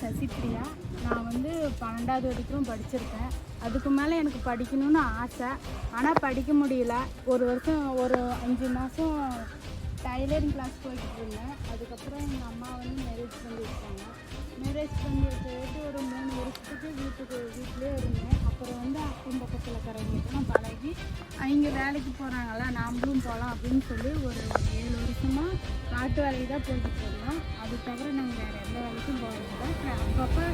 சசிப்ரியா. நான் வந்து பன்னெண்டாவது வரைக்கும் படிச்சிருக்கேன். அதுக்கு மேலே எனக்கு படிக்கணும்னு ஆசை. ஆனால் படிக்க முடியல. ஒரு வருஷம் ஒரு அஞ்சு மாதம் டைலரிங் கிளாஸ் போய்கிட்டு இருந்தேன். அதுக்கப்புறம் எங்கள் அம்மா வந்து மேரேஜ் பண்ணி வச்சாங்க மேரேஜ் பண்ணி வச்சுட்டு ஒரு மூணு வருஷத்துக்கு பக்கத்தில் இருக்கிறவங்களுக்குலாம் பழகி அவங்க வேலைக்கு போகிறாங்கள நாமளும் போகலாம் அப்படின்னு சொல்லி ஒரு ஏழு வருஷமாக காட்டு வேலைக்கு தான் போய்கிட்டு இருந்தோம். அது தவிர நாங்கள் வேறு எந்த வேலைக்கும் போகிறதில்ல அப்பப்போ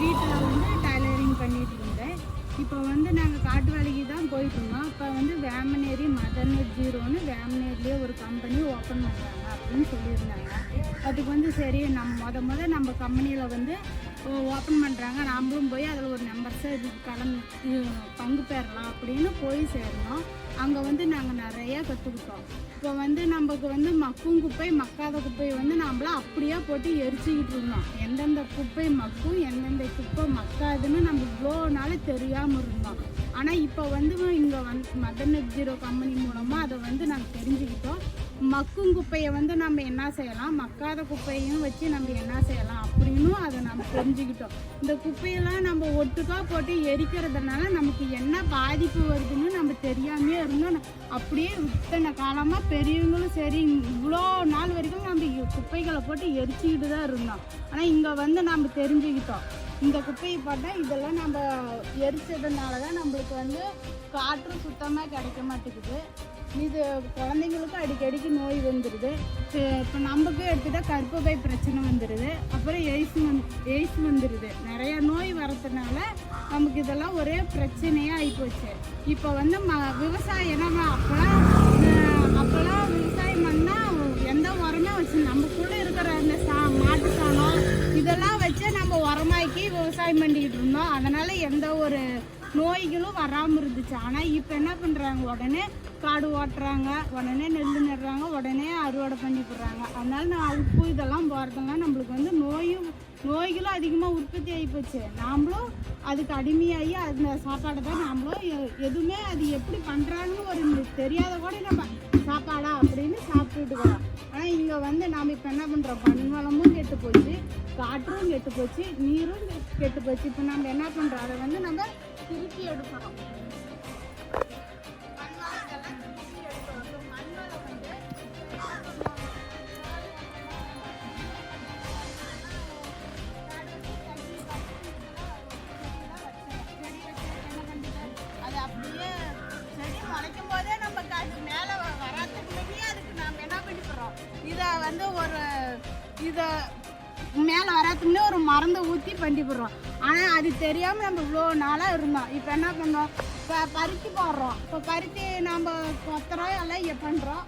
வீட்டில் வந்து டைலரிங் பண்ணிட்டு இருந்தேன். இப்போ வந்து நாங்கள் காட்டு வேலைக்கு தான் போயிட்டு இருந்தோம். இப்போ வந்து வேமனேரி மதர்நெட் ஜீரோன்னு வேமனேரிலேயே ஒரு கம்பெனி ஓப்பன் பண்ணுறாங்க அப்படின்னு சொல்லியிருந்தாங்க. அதுக்கு வந்து சரி நம்ம முத முத நம்ம கம்பெனியில் வந்து ஓப்பன் பண்ணுறாங்க நாமளும் போய் அதில் ஒரு நம்பர்ஸை இதுக்கு கலந்து பங்கு பெறலாம் அப்படின்னு போய் சேரணும். அங்கே வந்து நாங்கள் நிறையா கற்றுக்கிட்டோம் இப்போ வந்து நமக்கு வந்து மக்கும் குப்பை மக்காத குப்பை வந்து நம்மளாம் அப்படியே போட்டு எரிச்சுக்கிட்டு இருந்தோம். எந்தெந்த குப்பை மக்கும் எந்தெந்த குப்பை மக்காதுன்னு நம்ம இவ்வளோ நாள் தெரியாமல் இருந்தோம். ஆனால் இப்போ வந்து இங்கே வந்து மதன் நெட் ஜீரோ கம்பெனி மூலமாக அதை வந்து நாங்கள் தெரிஞ்சுக்கிட்டோம். மக்கும் குப்பையை வந்து நம்ம என்ன செய்யலாம்? மக்காத குப்பையும் வச்சு நம்ம என்ன செய்யலாம்? நம்ம தெரிஞ்சுக்கிட்டோம். இந்த குப்பையெல்லாம் நம்ம ஒட்டுக்கா போட்டு எரிக்கிறதுனால நமக்கு என்ன பாதிப்பு வருதுன்னு நம்ம தெரியாமே இருந்தோம். அப்படியே இத்தனை காலமாக பெரியவங்களும் சரி இவ்வளோ நாள் வரைக்கும் நம்ம குப்பைகளை போட்டு எரிச்சிக்கிட்டு தான் இருந்தோம். ஆனால் இங்கே வந்து நம்ம தெரிஞ்சுக்கிட்டோம். இந்த குப்பையை பார்த்தா இதெல்லாம் நம்ம எரிச்சதுனால தான் நம்மளுக்கு வந்து காற்று சுத்தமாக கிடைக்க மாட்டேங்குது. இது குழந்தைங்களுக்கும் அடிக்கடிக்கு நோய் வந்துடுது இப்போ நமக்கு எடுத்துட்டா கர்ப்பப்பை பிரச்சனை வந்துடுது அப்புறம் எய்ஸ் வந் எய்ஸ் வந்துடுது நிறைய நோய் வரதுனால நமக்கு இதெல்லாம் ஒரே பிரச்சனையாக ஆகிப்போச்சு இப்போ வந்து ம விவசாயம் நம்ம அப்போலாம் அப்போலாம் விவசாயம் பண்ணால் எந்த உரமே வச்சு நமக்குள்ளே இருக்கிற அந்த சா மாட்டு சாணம் இதெல்லாம் வச்சு நம்ம உரமாக்கி விவசாயம் பண்ணிக்கிட்டு இருந்தோம். அதனால் எந்த ஒரு நோய்களும் வராமல் இருந்துச்சு. ஆனால் இப்போ என்ன பண்ணுறாங்க உடனே காடு ஓட்டுறாங்க உடனே நெல் நடுறாங்க உடனே அறுவடை பண்ணி போடுறாங்க அதனால நான் உப்பு இதெல்லாம் போகிறதெல்லாம் நம்மளுக்கு வந்து நோயும் நோய்களும் அதிகமாக உற்பத்தி ஆகி போச்சு. நாமளும் அதுக்கு அடிமையாகி அந்த சாப்பாடை தான் நாமளும் எ- எதுவுமே அது எப்படி பண்ணுறாங்கன்னு ஒரு தெரியாத கூட நம்ம சாப்பாடா அப்படின்னு சாப்பிட்டுட்டுக்கிறோம் ஆனால் இங்கே வந்து நாம் இப்போ என்ன பண்ணுறோம் மண் வளமும் கெட்டு போச்சு காற்றும் கெட்டு போச்சு நீரும் கெட்டு போச்சு. இப்போ நம்ம என்ன பண்ணுறோம் அதை வந்து நம்ம திருப்பி எடுக்கிறோம். அது மேலே வராதுக்கு முன்னாடியே அதுக்கு நாம் என்ன பண்ணிக்கிறோம்? இதை வந்து ஒரு இதை மேலே வராதுக்குன்னே ஒரு மருந்தை ஊற்றி பண்ணிவிடுறோம் ஆனால் அது தெரியாமல் நம்ம இவ்வளோ நாளாக இருந்தோம். இப்போ என்ன பண்ணோம்? இப்போ பருத்தி போடுறோம். இப்போ பருத்தி நம்ம கொத்துறோம் எல்லாம் இதை பண்ணுறோம்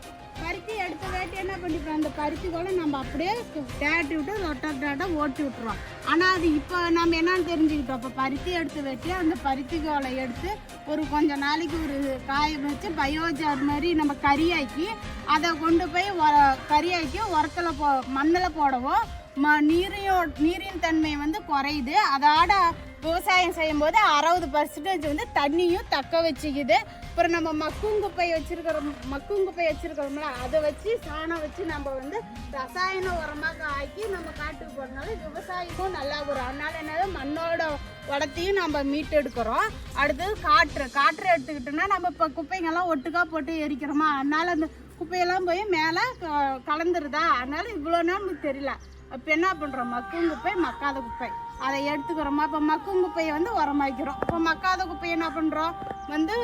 என்ன பண்ணிப்போம் அந்த பருத்தி கூட நம்ம அப்படியே தேட்டி விட்டு ரொட்ட தேட்ட ஓட்டி விட்டுறோம். ஆனால் அது இப்போ நம்ம என்னன்னு தெரிஞ்சுக்கிட்டோம். இப்போ பருத்தி எடுத்து வெட்டி அந்த பருத்தி கோலை எடுத்து ஒரு கொஞ்ச நாளைக்கு ஒரு காய வச்சு பயோஜார் மாதிரி நம்ம கறியாக்கி அதை கொண்டு போய் உர- கறியாக்கி உரத்தில் போ மண்ணில் போடவும் ம நீரையும் நீரின் தன்மை வந்து குறையுது. அதோட விவசாயம் செய்யும்போது அறுபது பர்சன்டேஜ் வந்து தண்ணியும் தக்க வச்சுக்குது. அப்புறம் நம்ம மக்கும் குப்பை வச்சிருக்கிறோம் மக்கும் குப்பை வச்சிருக்கிறோம்ல அதை வச்சு சாணம் வச்சு நம்ம வந்து ரசாயன உரமாக ஆக்கி நம்ம காட்டுக்கு போகிறனால விவசாயமும் நல்லா வரும். அதனால என்னது? மண்ணோட வளத்தையும் நம்ம மீட்டெடுக்கிறோம். அடுத்தது காற்று. காற்று எடுத்துக்கிட்டோம்னா நம்ம இப்போ குப்பைங்கெல்லாம் ஒட்டுக்கா போட்டு எரிக்கிறோமா? அதனால அந்த குப்பையெல்லாம் போய் மேலே க- கலந்துருதா? அதனால இவ்வளோ நாள் நமக்கு தெரியல. இப்போ என்ன பண்ணுறோம் மக்கும் குப்பை மக்காத குப்பை. அதை எடுத்துக்கிறோமா? இப்போ மக்கும் குப்பையை வந்து உரமாக்கிறோம். இப்போ மக்காத குப்பையை என்ன பண்ணுறோம் வந்து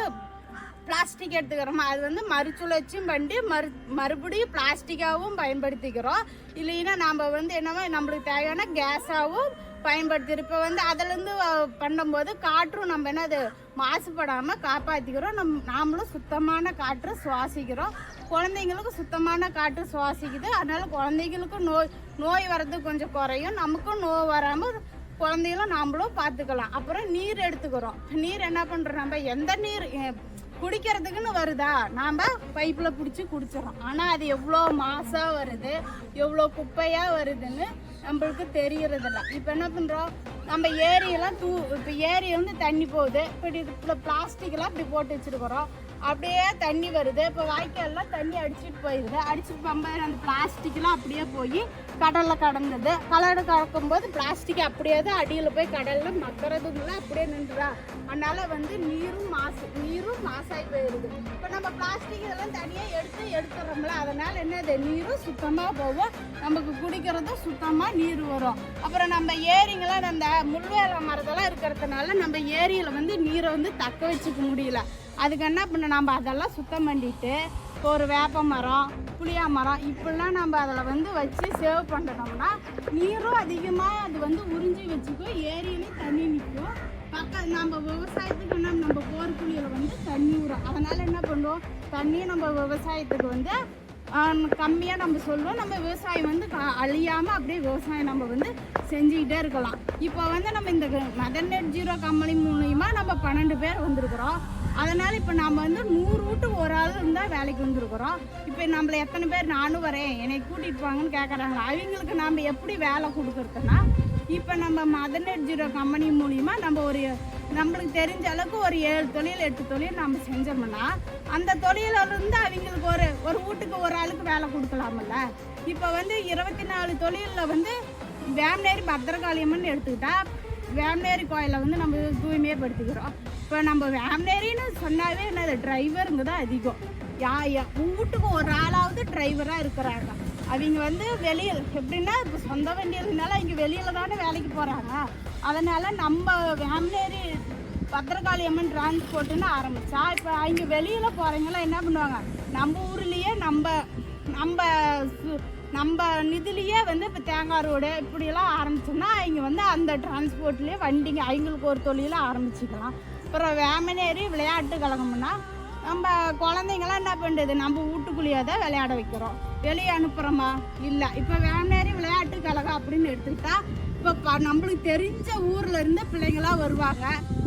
பிளாஸ்டிக் எடுத்துக்கிறோமா. அது வந்து மறுசுழற்சியும் பண்ணி மறு மறுபடியும் பிளாஸ்டிக்காகவும் பயன்படுத்திக்கிறோம். இல்லைன்னா நம்ம வந்து என்னவோ நம்மளுக்கு தேவையான கேஸாகவும் பயன்படுத்திக்கிறோம். வந்து அதுலேருந்து பண்ணும்போது காற்றும் நம்ம என்னது மாசுபடாமல் காப்பாற்றிக்கிறோம் நம் நாமளும் சுத்தமான காற்று சுவாசிக்கிறோம். குழந்தைங்களுக்கும் சுத்தமான காற்று சுவாசிக்குது. அதனால் குழந்தைங்களுக்கும் நோய் நோய் வர்றது கொஞ்சம் குறையும். நமக்கும் நோய் வராமல் குழந்தைகளும் நாமளும் பார்த்துக்கலாம். அப்புறம் நீர் எடுத்துக்கிறோம். நீர் என்ன பண்ணுறோம் நம்ம எந்த நீர் குடிக்கிறதுக்குன்னு வருதா? நாம் பைப்பில் பிடிச்சி குடிச்சிடறோம். ஆனால் அது எவ்வளோ மாசாக வருது எவ்வளோ குப்பையாக வருதுன்னு நம்மளுக்கு தெரியறதில்ல. இப்போ என்ன பண்ணுறோம் நம்ம ஏரியெல்லாம் தூ இப்போ ஏரி வந்து தண்ணி போகுது. இப்படி இப்போ பிளாஸ்டிக்லாம் இப்படி போட்டு வச்சுருக்குறோம். அப்படியே தண்ணி வருது. இப்போ வாய்க்கால்லாம் தண்ணி அடிச்சிட்டு போயிடுது அடிச்சுட்டு போகும்போது அந்த பிளாஸ்டிக்லாம் அப்படியே போய் கடலில் கடந்தது. கடலில் கலக்கும்போது பிளாஸ்டிக் அப்படியே தான் அடியில் போய் கடலில் மக்கறதுக்குள்ள அப்படியே நின்றுதா. அதனால் வந்து நீரும் மாசு நீரும் மாசாகி போயிடுது இப்போ நம்ம பிளாஸ்டிக் இதெல்லாம் தனியாக எடுத்து எடுத்துறோம்ல அதனால் என்னது? நீரும் சுத்தமாக போகும். நமக்கு குடிக்கிறதும் சுத்தமாக நீர் வரும். அப்புறம் நம்ம ஏரிங்கெல்லாம் அந்த முள்வேலை மரத்தெல்லாம் இருக்கிறதுனால நம்ம ஏரியில் வந்து நீரை வந்து தக்க வச்சுக்க முடியல. அதுக்கு என்ன பண்ண நம்ம அதெல்லாம் சுத்தம் பண்ணிட்டு இப்போ ஒரு வேப்ப மரம் புளியா மரம் இப்படிலாம் நம்ம அதில் வந்து வச்சு சேவ் பண்ணிட்டோம்னா நீரும் அதிகமாக அது வந்து உறிஞ்சி வச்சுக்கும் ஏரியிலையும் தண்ணி நிற்கும். பக்கம் நம்ம விவசாயத்துக்கு நம்ம நம்ம போர் குழியில் வந்து தண்ணி விடும் அதனால் என்ன பண்ணுவோம்? தண்ணியை நம்ம விவசாயத்துக்கு வந்து கம்மியாக நம்ம சொல்லுவோம். நம்ம விவசாயம் வந்து அழியாமல் அப்படியே விவசாயம் நம்ம வந்து செஞ்சுக்கிட்டே இருக்கலாம். இப்போ வந்து நம்ம இந்த மதர் நெட் ஜீரோ கம்பெனி மூலயமா நம்ம பன்னெண்டு பேர் வந்திருக்கிறோம். அதனால் இப்போ நம்ம வந்து நூறு வீட்டுக்கு ஒரு ஆள் இருந்தால் வேலைக்கு வந்திருக்கிறோம். இப்போ நம்மள எத்தனை பேர் நானும் வரேன் என்னை கூட்டிகிட்டு வாங்கன்னு கேட்குறாங்க அவங்களுக்கு நாம் எப்படி வேலை கொடுக்குறதுன்னா இப்போ நம்ம மதர் நெட் ஜீரோ கம்பெனி மூலிமா நம்ம ஒரு நம்மளுக்கு தெரிஞ்ச அளவுக்கு ஒரு ஏழு தொழில் எட்டு தொழில் நம்ம செஞ்சோம்னா அந்த தொழிலிருந்து அவங்களுக்கு ஒரு ஒரு வீட்டுக்கு ஒரு ஆளுக்கு வேலை கொடுக்கலாம்ல. இப்போ வந்து இருபத்தி நாலு தொழிலில் வந்து வேம்நேரி பத்திரகாளியம்மன் எடுத்துக்கிட்டா வேம்நேரி கோயிலை வந்து நம்ம தூய்மையப்படுத்திக்கிறோம் இப்போ நம்ம வேம்நேரின்னு சொன்னாவே என்னது டிரைவருங்க தான் அதிகம். யா யா வீட்டுக்கு ஒரு ஆளாவது டிரைவராக இருக்கிறாங்க. அவங்க வந்து வெளியில் எப்படின்னா இப்போ சொந்த வண்டி இருந்தனால இங்கே வெளியில் தானே வேலைக்கு போகிறாங்க அதனால் நம்ம வேமனேரி பத்திரகாளி அம்மன் டிரான்ஸ்போர்ட்டுன்னு ஆரம்பித்தா இப்போ அவங்க வெளியில் போகிறவங்களாம் என்ன பண்ணுவாங்க? நம்ம ஊர்லேயே நம்ம நம்ம நம்ம நிதிலேயே வந்து இப்போ தேங்காய் ரோடு இப்படியெல்லாம் ஆரம்பிச்சோம்னா அவங்க வந்து அந்த டிரான்ஸ்போர்ட்லேயே வண்டிங்க அவங்களுக்கு ஒரு தொழிலை ஆரம்பிச்சிக்கலாம். அப்புறம் வேமனேரி விளையாட்டு கழகம்னா நம்ம குழந்தைங்களாம் என்ன பண்ணுறது நம்ம வீட்டுக்குள்ளேயே தான் விளையாட வைக்கிறோம். வெளியே அனுப்புகிறோமா இல்லை. இப்போ வேமனேரி விளையாட்டு கழகம் அப்படின்னு எடுத்துக்கிட்டா இப்போ நம்மளுக்கு தெரிஞ்ச ஊரில் இருந்து பிள்ளைங்களாம் வருவாங்க.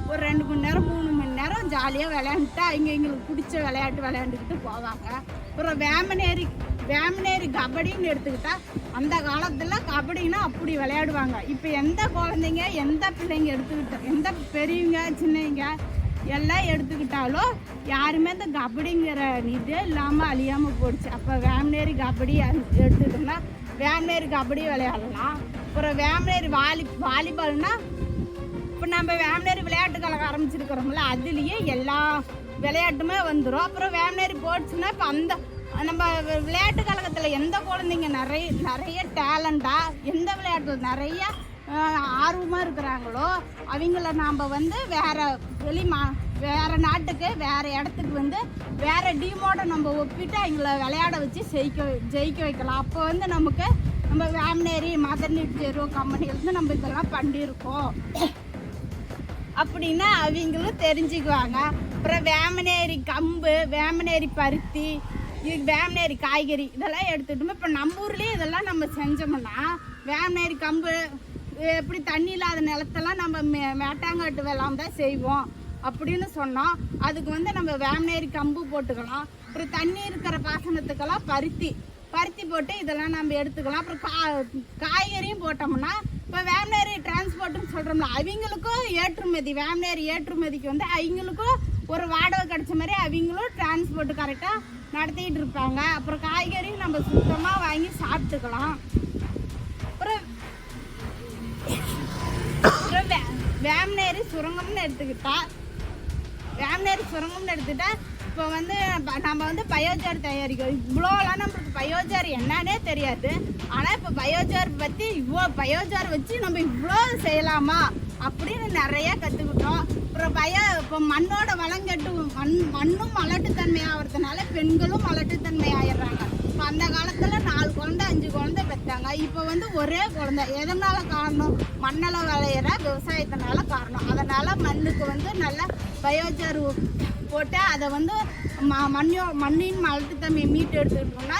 ஒரு ரெண்டு மணி நேரம் மூணு மணி நேரம் ஜாலியாக விளையாண்டுட்டு அவங்க எங்களுக்கு பிடிச்ச விளையாட்டு விளையாண்டுக்கிட்டு போவாங்க. அப்புறம் வேமனேரி வேமனேரி கபடின்னு எடுத்துக்கிட்டா அந்த காலத்தில் கபடின்னா அப்படி விளையாடுவாங்க. இப்போ எந்த குழந்தைங்க எந்த பிள்ளைங்க எடுத்துக்கிட்டோம் எந்த பெரியவங்க சின்னவங்க எல்லாம் எடுத்துக்கிட்டாலும் யாருமே இந்த கபடிங்கிற இதே இல்லாமல் அழியாமல் போயிடுச்சு. அப்போ வேம்நேரி கபடி எடுத்துக்கிட்டோம்னா வேம்நேரி கபடி விளையாடலாம். அப்புறம் வேம்னேரி வாலி வாலிபால்னா இப்போ நம்ம வேம்நேரி விளையாட்டு கழகம் ஆரம்பிச்சிருக்கிறோம்ல அதுலேயே எல்லா விளையாட்டுமே வந்துடும் அப்புறம் வேம்நேரி போச்சுன்னா இப்போ அந்த நம்ம விளையாட்டு கழகத்தில் எந்த குழந்தைங்க நிறைய நிறைய டேலண்டாக எந்த விளையாட்டில் நிறைய ஆர்வமாக இருக்கிறாங்களோ அவங்கள நாம் வந்து வேறு வெளி மா வேறு நாட்டுக்கு வேற இடத்துக்கு வந்து வேறு டீமோட நம்ம ஒப்பிட்டு அவங்கள விளையாட வச்சு ஜெயிக்க ஜெயிக்க வைக்கலாம். அப்போ வந்து நமக்கு நம்ம வேமனேரி மதர் நீட் ஜெரோ கம்பெனி வந்து நம்ம இதெல்லாம் பண்ணியிருக்கோம். அப்படின்னா அவங்களும் தெரிஞ்சுக்குவாங்க. அப்புறம் வேமனேரி கம்பு வேமனேரி பருத்தி இது வேமனேரி காய்கறி இதெல்லாம் எடுத்துட்டோம் இப்போ நம்ம ஊர்லேயே இதெல்லாம் நம்ம செஞ்சோம்னா வேமனேரி கம்பு எப்படி தண்ணி இல்லாத நிலத்தெல்லாம் நம்ம மே- மேட்டாங்காட்டு வெள்ளாம தான் செய்வோம் அப்படின்னு சொன்னோம் அதுக்கு வந்து நம்ம வேம்நேரி கம்பு போட்டுக்கலாம். அப்புறம் தண்ணி இருக்கிற பாசனத்துக்கெல்லாம் பருத்தி பருத்தி போட்டு இதெல்லாம் நம்ம எடுத்துக்கலாம். அப்புறம் கா காய்கறியும் போட்டோம்னா இப்போ வேம்நேரி டிரான்ஸ்போர்ட்னு சொல்கிறோம்ல அவங்களுக்கும் ஏற்றுமதி வேம்நேரி ஏற்றுமதிக்கு வந்து அவங்களுக்கும் ஒரு வாடகை கிடைச்ச மாதிரி அவங்களும் டிரான்ஸ்போர்ட் கரெக்டாக நடத்திட்டு இருப்பாங்க. அப்புறம் காய்கறியும் நம்ம சுத்தமாக வாங்கி சாப்பிட்டுக்கலாம். வே- வேம்னேரி சுரங்கம்னு எடுத்துக்கிட்டா வேம்னேரி சுரங்கம்னு எடுத்துட்டா இப்போ வந்து ப- நம்ம வந்து பயோஜார் தயாரிக்கிறோம். இவ்வளோலாம் நம்மளுக்கு பயோஜார் என்னன்னே தெரியாது. ஆனால் இப்போ பயோஜார் பற்றி இவ்வளோ பயோஜார் வச்சு நம்ம இவ்வளோ செய்யலாமா அப்படின்னு நிறைய கற்றுக்கிட்டோம் அப்புறம் பய இப்போ மண்ணோட வளங்கட்டு மண் மண்ணும் மலட்டுத்தன்மை ஆகிறதுனால பெண்களும் மலட்டுத்தன்மை ஆயிடுறாங்க அந்த காலத்தில் நாலு குழந்தை அஞ்சு குழந்தை பெற்றாங்க இப்போ வந்து ஒரே குழந்தை. எதனால காரணம்? மண்ணில் விளையிற விவசாயத்தினால காரணம். அதனால் மண்ணுக்கு வந்து நல்ல பயோஜார் போட்டு அதை வந்து ம மண்ணோ மண்ணின் மலட்டுத்தன்மையை மீட்டு எடுத்துக்கிட்டோம்னா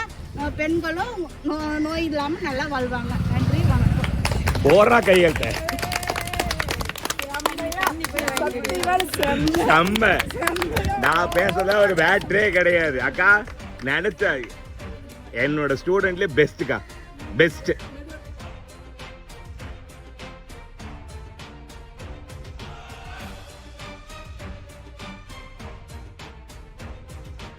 பெண்களும் நோ நோய் இல்லாமல் நல்லா வாழ்வாங்க. நன்றி வணக்கம். போடுறா கையெழுத்த நான் பேசுறதா ஒரு பேட்டரே கிடையாது. அக்கா நினைச்சா என்னோட ஸ்டூடெண்ட்லேயே பெஸ்ட்டுக்கா பெஸ்ட்டு